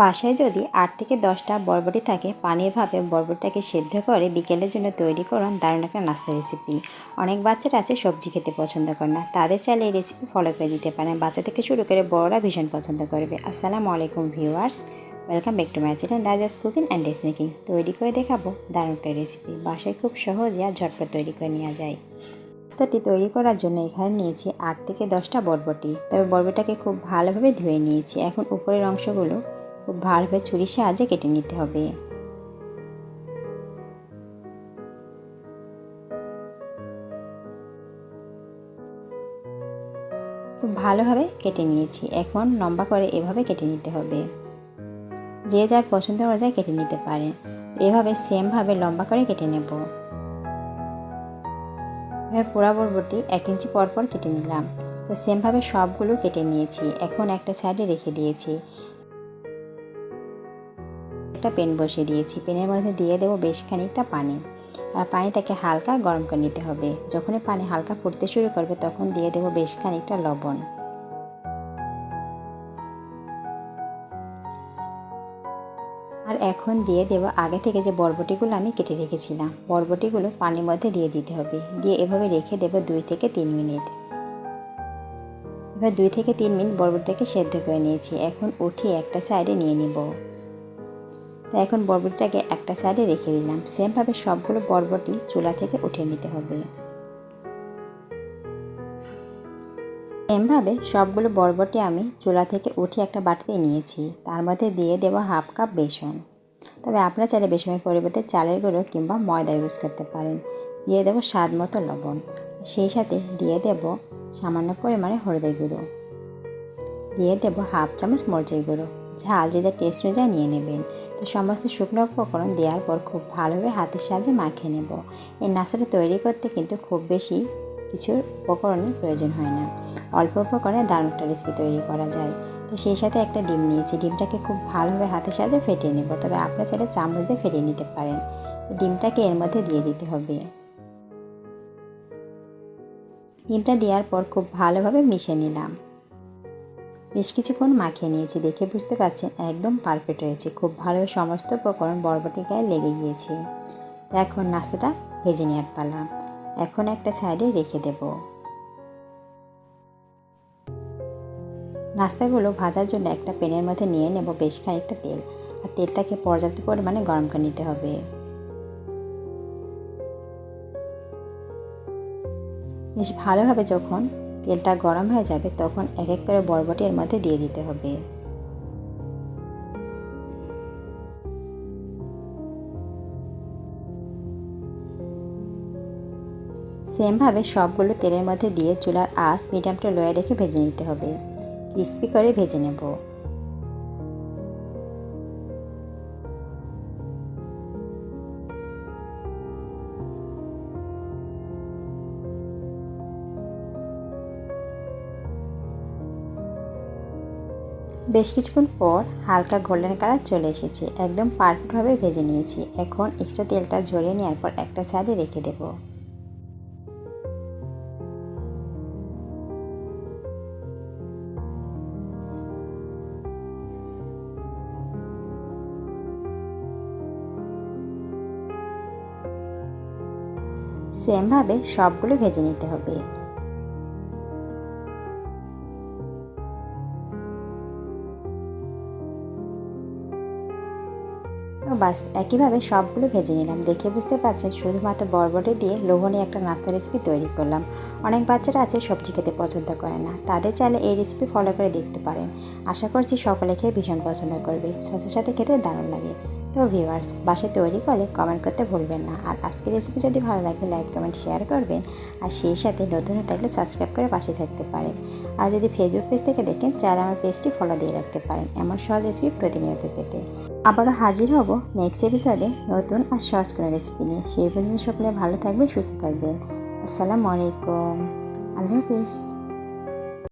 বাসায় যদি আট থেকে দশটা বরবটি থাকে, পানির ভাবে বরবটিটাকে সেদ্ধ করে বিকেলের জন্য তৈরি করুন দারুণ একটা নাস্তা রেসিপি অনেক বাচ্চারা আছে সবজি খেতে পছন্দ করে না। তাদের চাইলে এই রেসিপি ফলো করে দিতে পারেন। বাচ্চা থেকে শুরু করে বড়রা ভীষণ পছন্দ করবে। আসসালামু আলাইকুম viewers welcome back to my channel Raja's cooking and dress making তৈরি করে দেখাবো দারুণ একটা রেসিপি বাসায় খুব সহজে আর ঝটপট তৈরি করে নেওয়া যায়। পাস্তাটি তৈরি করার জন্য এখানে নিয়েছি আট থেকে দশটা বরবটি। তবে বরবটিটাকে খুব ভালোভাবে ধুয়ে নিয়েছি। এখন উপরের অংশগুলো খুব ভালোভাবে ছুরির সাহায্যে কেটে নিতে হবে। খুব ভালোভাবে কেটে নিয়েছি। এখন লম্বা করে এভাবে কেটে নিতে হবে। যে যার পছন্দ অনুযায়ী কেটে নিতে পারে। এভাবে সেমভাবে লম্বা করে কেটে নেব। এভাবে পোড়া বরবটি এক ইঞ্চি পর পর কেটে নিলাম। তো সেমভাবে সবগুলো কেটে নিয়েছি। এখন একটা সাইডে রেখে দিয়েছি। একটা পেন বসিয়ে দিয়েছি। পেনের মধ্যে দিয়ে দেবো বেশ খানিকটা পানি। আর পানিটাকে হালকা গরম করে নিতে হবে। যখনই পানি হালকা ফুটতে শুরু করবে তখন দিয়ে দেবো বেশ খানিকটা লবণ। আর এখন দিয়ে দেবো আগে থেকে যে বরবটিগুলো আমি কেটে রেখেছিলাম, বরবটিগুলো পানির মধ্যে দিয়ে দিতে হবে। দিয়ে এভাবে রেখে দেবো দুই থেকে তিন মিনিট। এবার দুই থেকে তিন মিনিট বরবটিটাকে সেদ্ধ করে নিয়েছি। এখন উঠিয়ে একটা সাইডে নিয়ে নিব। তো এখন বরবটিটাকে একটা সাইডে রেখে দিলাম। সেমভাবে সবগুলো বরবটি চুলা থেকে উঠে নিতে হবে। সেমভাবে সবগুলো বরবটি আমি চুলা থেকে উঠে একটা বাটিতে নিয়েছি। তার মধ্যে দিয়ে দেবো হাফ কাপ বেসন। তবে আপনারা চাইলে বেসনের পরিবর্তে চালের গুঁড়ো কিংবা ময়দা ইউজ করতে পারেন। দিয়ে দেবো স্বাদ মতো লবণ। সেই সাথে দিয়ে দেব সামান্য পরিমাণে হলদের গুঁড়ো। দিয়ে দেবো হাফ চামচ মরিচের গুঁড়ো। ঝাল যে যা টেস্ট অনুযায়ী নিয়ে নেবেন। তো সমস্ত শুকনো উপকরণ দেওয়ার পর খুব ভালোভাবে হাতের সাহায্যে মাখিয়ে নেব। এই নাস্তাটা তৈরি করতে কিন্তু খুব বেশি কিছুর উপকরণের প্রয়োজন হয় না। অল্প উপকরণে দারুণ একটা রেসিপি তৈরি করা যায়। তো সেই সাথে একটা ডিম নিয়েছি। ডিমটাকে খুব ভালোভাবে হাতের সাহায্যে ফেটিয়ে নেব। তবে আপনার চাইলে চামচ দিয়ে ফেটিয়ে নিতে পারেন। তো ডিমটাকে এর মধ্যে দিয়ে দিতে হবে। ডিমটা দেওয়ার পর খুব ভালোভাবে মিশে নিলাম। বেশ কিছুক্ষণ মাখিয়ে নিয়েছি, দেখে বুঝতে পারছেন একদম পারফেক্ট হয়েছে। খুব ভালো সমস্ত উপকরণ বরবটি গায়ে লেগে গিয়েছে। তো এখন নাস্তাটা ভেজে নেওয়ার পালা। এখন একটা সাইডে রেখে দেব। নাস্তাগুলো ভাজার জন্য একটা পেনের মধ্যে নিয়ে নেব বেশ খানিকটা তেল। আর তেলটাকে পর্যাপ্ত পরিমাণে গরম করে নিতে হবে। বেশ ভালোভাবে যখন তেলটা গরম হয়ে যাবে, তখন এক এক করে বরবটি এর মধ্যে দিয়ে দিতে হবে। সেমভাবে সবগুলো তেলের মধ্যে দিয়ে চুলার আঁচ মিডিয়াম টু লোয়ে রেখে ভেজে নিতে হবে। ক্রিস্পি করে ভেজে নেব। বেশ কিছুক্ষণ পর হালকা গোল্ডেন কালার চলে এসেছে। একদম পারফেক্টভাবে ভেজে নিয়েছি। এখন এক্সট্রা তেলটা ঝরিয়ে নেওয়ার পর একটা সাইডে রেখে দেবো। সেমভাবে সবগুলো ভেজে নিতে হবে। বাস, একইভাবে সবগুলো ভেজে নিলাম। দেখে বুঝতে পারছেন, শুধুমাত্র বরবটি দিয়ে লোভনীয় একটা নাস্তা রেসিপি তৈরি করলাম। অনেক বাচ্চারা আছে সবজি খেতে পছন্দ করে না। তাদের চাইলে এই রেসিপি ফলো করে দেখতে পারেন। আশা করছি সকলে খেয়ে ভীষণ পছন্দ করবে। সসের সাথে খেতে দারুণ লাগে। তো ভিউয়ার্স বাসে তৈরি করলে কমেন্ট করতে ভুলবেন না। আর আজকের রেসিপি যদি ভালো লাগে লাইক কমেন্ট শেয়ার করবেন। আর সেই সাথে নতুন থাকলে সাবস্ক্রাইব করে পাশে থাকতে পারেন। আর যদি ফেসবুক পেজ থেকে দেখেন চাইলে আমার পেজটি ফলো দিয়ে রাখতে পারেন। এমন সহজ রেসিপি প্রতিনিয়ত পেতে। আবারও হাজির হব নেক্সট এপিসোডে নতুন আর সহজ কোনো রেসিপি নিয়ে। সেই পর্যন্ত সকলে ভালো থাকবে সুস্থ থাকবেন। আসসালামু আলাইকুম। আল্লাহ হাফিজ।